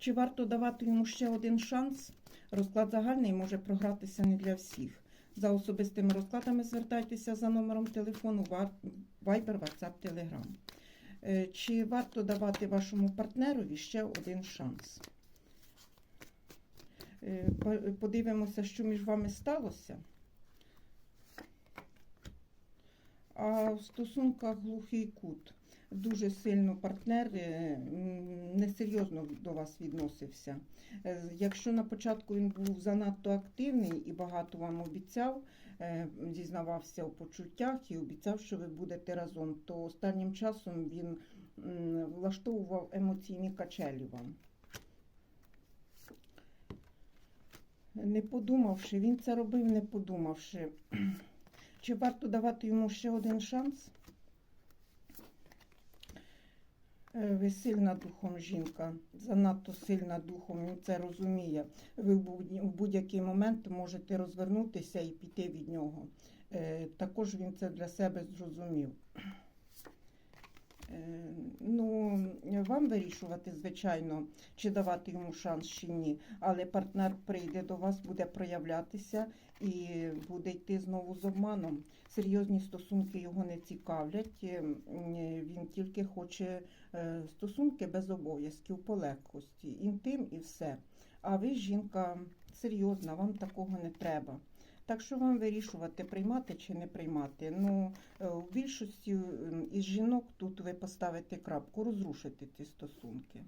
Чи варто давати йому ще один шанс? Розклад загальний може програтися не для всіх. За особистими розкладами звертайтеся за номером телефону Viber, WhatsApp, Telegram. Е, Чи варто давати вашому партнерові ще один шанс? Е, Подивимося, що між вами сталося. А в стосунках глухий кут. Дуже сильно партнер е, несерйозно до вас відносився. Е, Якщо на початку він був занадто активний і багато вам обіцяв, е, зізнавався у почуттях і обіцяв, що ви будете разом, то останнім часом він влаштовував емоційні качелі вам. Не подумавши, він це робив, не подумавши. Чи варто давати йому ще один шанс? Ви сильна духом жінка, занадто сильна духом, він це розуміє. Ви в будь- в будь-який момент можете розвернутися і піти від нього. Е, Також він це для себе зрозумів. Е, вам вирішувати, звичайно, чи давати йому шанс, чи ні. Але партнер прийде до вас, буде проявлятися і буде йти знову з обманом. Серйозні стосунки його не цікавлять. е, Він тільки хоче е, стосунки без обов'язків, по легкості, інтим і все. А ви, жінка, серйозна, вам такого не треба. Так що вам вирішувати, приймати чи не приймати. Ну, е, у більшості із жінок тут ви поставите крапку, розрушите ці стосунки.